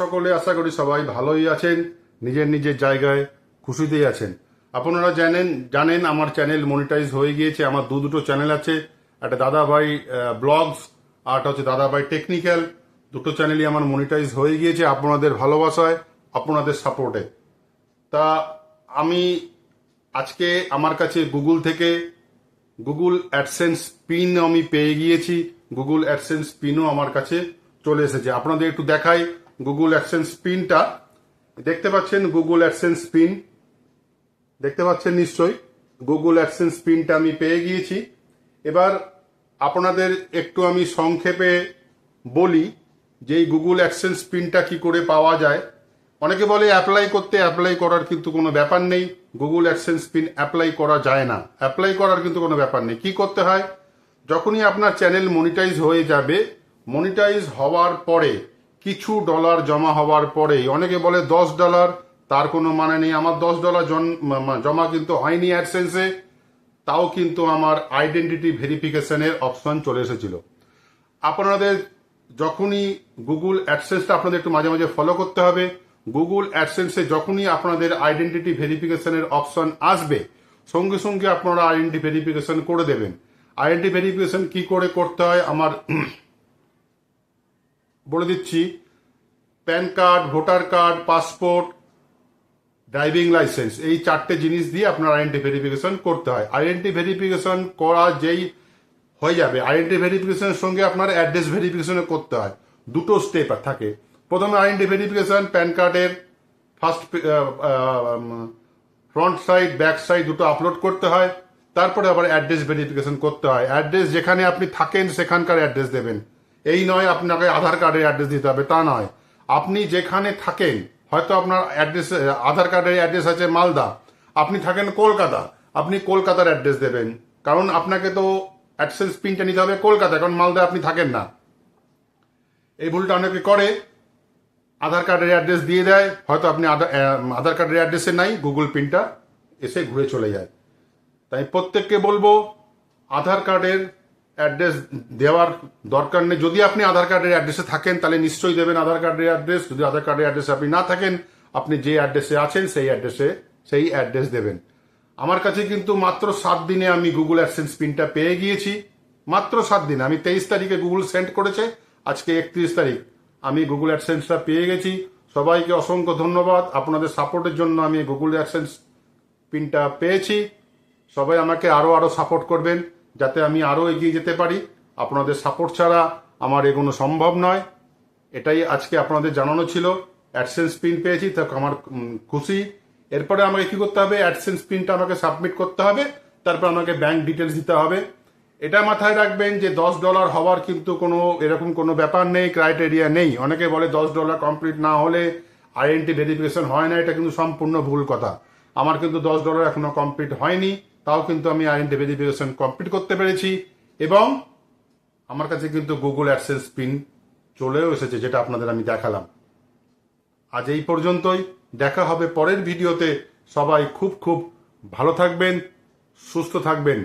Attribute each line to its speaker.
Speaker 1: সকলে আশা করি সবাই ভালোই আছেন, নিজের নিজের জায়গায় খুশিতেই আছেন। আপনারা জানেন জানেন আমার চ্যানেল মনিটাইজ হয়ে গিয়েছে, আমার দু দুটো চ্যানেল আছে, একটা দাদাভাই ব্লগস আর একটা হচ্ছে দাদাভাই টেকনিক্যাল দুটো চ্যানেলই আমার মনিটাইজ হয়ে গিয়েছে আপনাদের ভালোবাসায়, আপনাদের সাপোর্টে তা আমি আজকে আমার কাছে গুগল থেকে গুগল অ্যাডসেন্স পিন আমি পেয়ে গিয়েছি। গুগল অ্যাডসেন্স পিনও আমার কাছে চলে এসেছে। আপনাদের একটু দেখাই গুগল অ্যাডসেন্স পিনটা দেখতে পাচ্ছেন গুগল অ্যাডসেন্স পিন দেখতে পাচ্ছেন নিশ্চয়ই? গুগল অ্যাডসেন্স পিনটা আমি পেয়ে গিয়েছি। এবার আপনাদের একটু আমি সংক্ষেপে বলি যে এই গুগল অ্যাডসেন্স পিনটা কি করে পাওয়া যায়। অনেকে বলে অ্যাপ্লাই করতে অ্যাপ্লাই করার কিন্তু কোনো ব্যাপার নেই। গুগল অ্যাডসেন্স পিন অ্যাপ্লাই করা যায় না। অ্যাপ্লাই করার কিন্তু কোনো ব্যাপার নেই। কি করতে হয়? যখনই আপনার চ্যানেল মনিটাইজ হয়ে যাবে মনিটাইজ হওয়ার পরে কিছু ডলার জমা হওয়ার পরেই, অনেকে বলে দশ ডলার, তার কোনো মানে নেই। আমার দশ ডলার জমা কিন্তু হয়নি অ্যাডসেন্সে তাও কিন্তু আমার আইডেন্টিটি ভেরিফিকেশনের অপশন চলে এসেছিল। আপনাদের যখনই গুগল অ্যাডসেন্সটা আপনাদের একটু মাঝে মাঝে ফলো করতে হবে। গুগল অ্যাডসেন্সে যখনই আপনাদের আইডেন্টিটি ভেরিফিকেশনের অপশন আসবে, সঙ্গে সঙ্গে আপনারা আইডেন্টি ভেরিফিকেশন করে দেবেন। আইডেন্টি ভেরিফিকেশন কি করে করতে হয়? আমার বলে দিচ্ছি, PAN card, voter card, passport, driving licence, এই চারটে জিনিস দিয়ে আপনার আইডেন্টি ভেরিফিকেশন করতে হয়। আইডেন্টি ভেরিফিকেশন করা যেই হয়ে যাবে, আইডেন্টি ভেরিফিকেশনের সঙ্গে আপনার অ্যাড্রেস ভেরিফিকেশনও করতে হয়। দুটো স্টেপ থাকে। প্রথমে আইডেন্টি ভেরিফিকেশন, প্যান কার্ডের first front side back side দুটো আপলোড করতে হয়। তারপরে আবার অ্যাড্রেস ভেরিফিকেশন করতে হয়। অ্যাড্রেস যেখানে আপনি থাকেন, সেখানকার অ্যাড্রেস দেবেন। এই নয় আপনাকে আধার কার্ডের অ্যাড্রেস দিতে হবে, তা নয়। আপনি যেখানে থাকেন, হয়তো আপনার অ্যাড্রেস, আধার কার্ডের অ্যাড্রেস আছে মালদা, আপনি থাকেন কলকাতা, আপনি কলকাতার অ্যাড্রেস দেবেন। কারণ আপনাকে তো অ্যাডসেন্স পিনটা নিতে হবে কলকাতা কারণ মালদা আপনি থাকেন না। এই ভুলটা অনেকে করে, আধার কার্ডের অ্যাড্রেস দিয়ে দেয়, হয়তো আপনি আধা- আধার কার্ডের অ্যাড্রেসে নাই, গুগল পিনটা এসে ঘুরে চলে যায়। তাই প্রত্যেককে বলব, আধার কার্ডের অ্যাড্রেস দেওয়ার দরকার নেই। যদি আপনি আধার কার্ডের অ্যাড্রেসে থাকেন, তাহলে নিশ্চয়ই দেবেন আধার কার্ডের অ্যাড্রেস। যদি আধার কার্ডের অ্যাড্রেসে আপনি না থাকেন, আপনি যে অ্যাড্রেসে আছেন, সেই অ্যাড্রেসে, সেই অ্যাড্রেস দেবেন। আমার কাছে কিন্তু মাত্র সাত দিনে আমি গুগল অ্যাডসেন্স পিনটা পেয়ে গিয়েছি। মাত্র সাত দিনে। আমি তেইশ তারিখে গুগল সেন্ড করেছে। আজকে একত্রিশ তারিখ। আমি গুগল অ্যাডসেন্সটা পেয়ে গেছি। সবাইকে অসংখ্য ধন্যবাদ। আপনাদের সাপোর্টের জন্য আমি গুগল অ্যাডসেন্স পিনটা পেয়েছি। সবাই আমাকে আরও আরও সাপোর্ট করবেন। যাতে আমি আরও এগিয়ে যেতে পারি। আপনাদের সাপোর্ট ছাড়া আমার এগোনো সম্ভব নয়। এটাই আজকে আপনাদের জানানো ছিল। অ্যাডসেন্স পিন পেয়েছি, তা আমার খুশি। এরপরে আমাকে কি করতে হবে? অ্যাডসেন্স পিনটা আমাকে সাবমিট করতে হবে। তারপর আমাকে ব্যাংক ডিটেলস দিতে হবে। এটা মাথায় রাখবেন যে দশ ডলার হওয়ার কিন্তু কোনো, এরকম কোনো ব্যাপার নেই ক্রাইটেরিয়া নেই। অনেকে বলে দশ ডলার কমপ্লিট না হলে আইডেন্টি ভেরিফিকেশন হয় না, এটা কিন্তু সম্পূর্ণ ভুল কথা। আমার কিন্তু দশ ডলার এখনও কমপ্লিট হয়নি। তাও কিন্তু আমি আইডেন্টি ভেরিফিকেশন কমপ্লিট করতে পেরেছি এবং আমার কাছে কিন্তু গুগল অ্যাডসেন্স পিন চলেও এসেছে, যেটা আপনাদের আমি দেখালাম। আজ এই পর্যন্তই। দেখা হবে পরের ভিডিওতে। সবাই খুব খুব ভালো থাকবেন, সুস্থ থাকবেন।